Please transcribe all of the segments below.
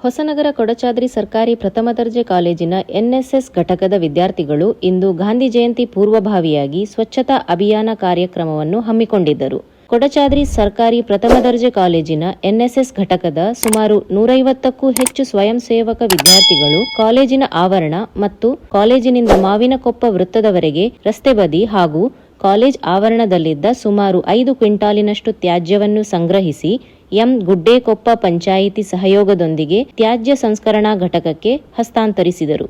ಹೊಸನಗರ ಕೊಡಚಾದ್ರಿ ಸರ್ಕಾರಿ ಪ್ರಥಮ ದರ್ಜೆ ಕಾಲೇಜಿನ ಎನ್ಎಸ್ಎಸ್ ಘಟಕದ ವಿದ್ಯಾರ್ಥಿಗಳು ಇಂದು ಗಾಂಧಿ ಜಯಂತಿ ಪೂರ್ವಭಾವಿಯಾಗಿ ಸ್ವಚ್ಛತಾ ಅಭಿಯಾನ ಕಾರ್ಯಕ್ರಮವನ್ನು ಹಮ್ಮಿಕೊಂಡಿದ್ದರು. ಕೊಡಚಾದ್ರಿ ಸರ್ಕಾರಿ ಪ್ರಥಮ ದರ್ಜೆ ಕಾಲೇಜಿನ ಎನ್ಎಸ್ಎಸ್ ಘಟಕದ ಸುಮಾರು ನೂರೈವತ್ತಕ್ಕೂ ಹೆಚ್ಚು ಸ್ವಯಂ ಸೇವಕ ವಿದ್ಯಾರ್ಥಿಗಳು ಕಾಲೇಜಿನ ಆವರಣ ಮತ್ತು ಕಾಲೇಜಿನಿಂದ ಮಾವಿನಕೊಪ್ಪ ವೃತ್ತದವರೆಗೆ ರಸ್ತೆ ಬದಿ ಹಾಗೂ ಕಾಲೇಜ್ ಆವರಣದಲ್ಲಿದ್ದ ಸುಮಾರು ಐದು ಕ್ವಿಂಟಾಲಿನಷ್ಟು ತ್ಯಾಜ್ಯವನ್ನು ಸಂಗ್ರಹಿಸಿ ಎಂ ಗುಡ್ಡೇಕೊಪ್ಪ ಪಂಚಾಯಿತಿ ಸಹಯೋಗದೊಂದಿಗೆ ತ್ಯಾಜ್ಯ ಸಂಸ್ಕರಣಾ ಘಟಕಕ್ಕೆ ಹಸ್ತಾಂತರಿಸಿದರು.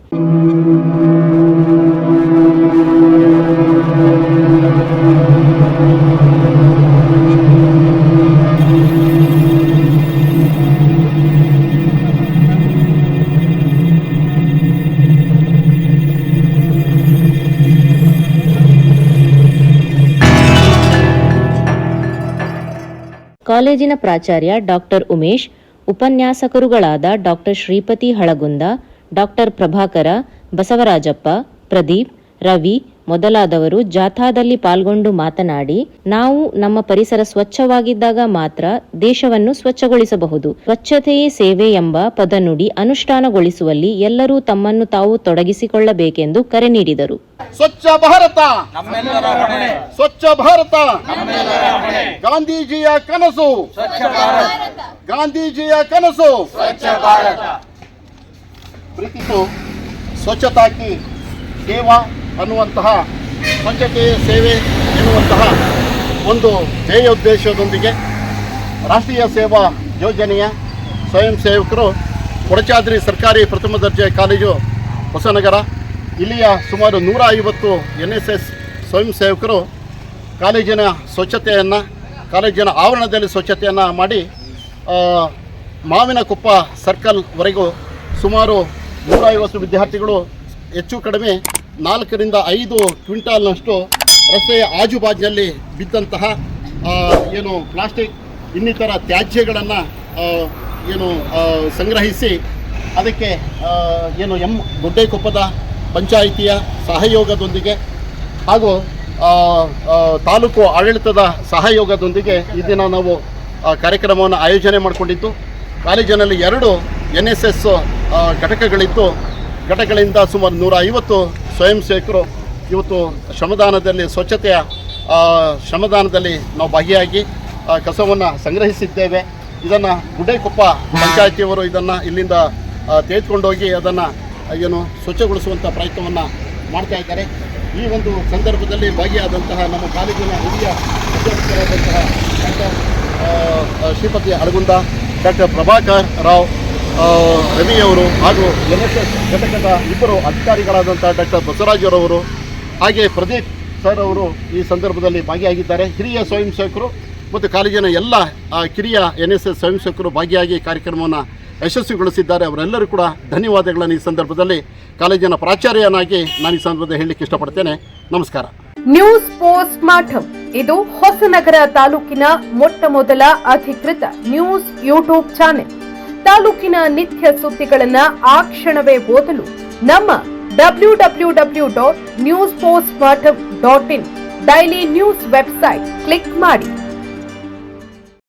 ಕಾಲೇಜಿನ ಪ್ರಾಚಾರ್ಯ ಡಾಕ್ಟರ್ ಉಮೇಶ್ ಉಪನ್ಯಾಸಕರುಗಳಾದ ಡಾಕ್ಟರ್ ಶ್ರೀಪತಿ ಹಳಗುಂದ ಡಾಕ್ಟರ್ ಪ್ರಭಾಕರ ಬಸವರಾಜಪ್ಪ ಪ್ರದೀಪ್ ರವಿ ಮೊದಲಾದವರು ಜಾಥಾದಲ್ಲಿ ಪಾಲ್ಗೊಂಡು ಮಾತನಾಡಿ ನಾವು ನಮ್ಮ ಪರಿಸರ ಸ್ವಚ್ಛವಾಗಿದ್ದಾಗ ಮಾತ್ರ ದೇಶವನ್ನು ಸ್ವಚ್ಛಗೊಳಿಸಬಹುದು. ಸ್ವಚ್ಛತೆಯೇ ಸೇವೆ ಎಂಬ ಪದನುಡಿ ಅನುಷ್ಠಾನಗೊಳಿಸುವಲ್ಲಿ ಎಲ್ಲರೂ ತಮ್ಮನ್ನು ತಾವು ತೊಡಗಿಸಿಕೊಳ್ಳಬೇಕೆಂದು ಕರೆ ನೀಡಿದರು. ಸ್ವಚ್ಛ ಭಾರತ! ಸ್ವಚ್ಛ ಭಾರತ! ಗಾಂಧೀಜಿಯ ಕನಸು! ಗಾಂಧೀಜಿಯ ಕನಸು! ಪ್ರೀತಿಸು ಸ್ವಚ್ಛತಾಕಿ ಸೇವಾ ಅನ್ನುವಂತಹ ಸ್ವಚ್ಛತೆಯ ಸೇವೆ ಎನ್ನುವಂತಹ ಒಂದು ಧ್ಯೇಯೋದ್ದೇಶದೊಂದಿಗೆ ರಾಷ್ಟ್ರೀಯ ಸೇವಾ ಯೋಜನೆಯ ಸ್ವಯಂ ಸೇವಕರು ಕೊಡಚಾದ್ರಿ ಸರ್ಕಾರಿ ಪ್ರಥಮ ದರ್ಜೆ ಕಾಲೇಜು ಹೊಸನಗರ, ಇಲ್ಲಿಯ ಸುಮಾರು ನೂರ ಐವತ್ತು ಎನ್ ಎಸ್ ಎಸ್ ಸ್ವಯಂ ಸೇವಕರು ಕಾಲೇಜಿನ ಸ್ವಚ್ಛತೆಯನ್ನು, ಕಾಲೇಜಿನ ಆವರಣದಲ್ಲಿ ಸ್ವಚ್ಛತೆಯನ್ನು ಮಾಡಿ ಮಾವಿನಕೊಪ್ಪ ಸರ್ಕಲ್ವರೆಗೂ ಸುಮಾರು ನೂರ ಐವತ್ತು ವಿದ್ಯಾರ್ಥಿಗಳು ಹೆಚ್ಚು ಕಡಿಮೆ ನಾಲ್ಕರಿಂದ ಐದು ಕ್ವಿಂಟಾಲ್ನಷ್ಟು ರಸ್ತೆಯ ಆಜುಬಾಜಿನಲ್ಲಿ ಬಿದ್ದಂತಹ ಏನು ಪ್ಲಾಸ್ಟಿಕ್ ಇನ್ನಿತರ ತ್ಯಾಜ್ಯಗಳನ್ನು ಏನು ಸಂಗ್ರಹಿಸಿ ಅದಕ್ಕೆ ಏನು ಎಂ ದೊಡ್ಡೇಕೊಪ್ಪದ ಪಂಚಾಯಿತಿಯ ಸಹಯೋಗದೊಂದಿಗೆ ಹಾಗೂ ತಾಲೂಕು ಆಡಳಿತದ ಸಹಯೋಗದೊಂದಿಗೆ ಈ ದಿನ ನಾವು ಕಾರ್ಯಕ್ರಮವನ್ನು ಆಯೋಜನೆ ಮಾಡಿಕೊಂಡಿದ್ದು. ಕಾಲೇಜಿನಲ್ಲಿ ಎರಡು ಎನ್ ಎಸ್ ಎಸ್ ಘಟಕಗಳಿದ್ದು, ಘಟಕಗಳಿಂದ ಸುಮಾರು ನೂರ ಐವತ್ತು ಸ್ವಯಂ ಸೇವಕರು ಇವತ್ತು ಶ್ರಮದಾನದಲ್ಲಿ, ಸ್ವಚ್ಛತೆಯ ಶ್ರಮದಾನದಲ್ಲಿ ನಾವು ಭಾಗಿಯಾಗಿ ಕಸವನ್ನು ಸಂಗ್ರಹಿಸಿದ್ದೇವೆ. ಇದನ್ನು ಗುಡ್ಡೆಕೊಪ್ಪ ಪಂಚಾಯತಿಯವರು ಇದನ್ನು ಇಲ್ಲಿಂದ ತೆಗೆದುಕೊಂಡೋಗಿ ಅದನ್ನು, ಏನು ಸ್ವಚ್ಛಗೊಳಿಸುವಂಥ ಪ್ರಯತ್ನವನ್ನು ಮಾಡ್ತಾ ಇದ್ದಾರೆ. ಈ ಒಂದು ಸಂದರ್ಭದಲ್ಲಿ ಭಾಗಿಯಾದಂತಹ ನಮ್ಮ ಕಾಲೇಜಿನ ಹಿರಿಯ ಡಾಕ್ಟರ್ ಶ್ರೀಪತಿ ಅಳಗುಂದ ಡಾಕ್ಟರ್ ಪ್ರಭಾಕರ್ ರಾವ್ ರವಿಯವರು ಹಾಗೂ ಎನ್ ಎಸ್ ಎಸ್ ಘಟಕದ ಇಬ್ಬರು ಅಧಿಕಾರಿಗಳಾದಂಥ ಡಾಕ್ಟರ್ ಬಸವರಾಜರವರು ಹಾಗೆ ಪ್ರದೀಪ್ ಸರ್ ಅವರು ಈ ಸಂದರ್ಭದಲ್ಲಿ ಭಾಗಿಯಾಗಿದ್ದಾರೆ. ಹಿರಿಯ ಸ್ವಯಂ ಸೇವಕರು ಮತ್ತು ಕಾಲೇಜಿನ ಎಲ್ಲ ಕಿರಿಯ ಎನ್ ಎಸ್ ಎಸ್ ಸ್ವಯಂ ಸೇವಕರು ಭಾಗಿಯಾಗಿ ಕಾರ್ಯಕ್ರಮವನ್ನು ಯಶಸ್ವಿಗೊಳಿಸಿದ್ದಾರೆ. ಅವರೆಲ್ಲರೂ ಕೂಡ ಧನ್ಯವಾದಗಳನ್ನು ಈ ಸಂದರ್ಭದಲ್ಲಿ. ಕಾಲೇಜಿನ ಪ್ರಾಚಾರ್ಯನಾಗಿ ನಾನು ಈ ಸಂದರ್ಭದಲ್ಲಿ ಹೇಳಲಿಕ್ಕೆ ಇಷ್ಟಪಡ್ತೇನೆ. ನಮಸ್ಕಾರ. ನ್ಯೂಸ್ ಪೋಸ್ಟ್ ಮಾಠಂ ಇದು ಹೊಸನಗರ ತಾಲೂಕಿನ ಮೊಟ್ಟ ಮೊದಲ ಅಧಿಕೃತ ನ್ಯೂಸ್ ಯೂಟ್ಯೂಬ್ ಚಾನೆಲ್ ತಾಲೂಕಿನ ನಿತ್ಯ ಸುದ್ದಿಗಳನ್ನ ಆ ಕ್ಷಣವೇ ಓದಲು ನಮ್ಮ W W W dot news post dot in. Daily news website. Click ಮಾಡಿ.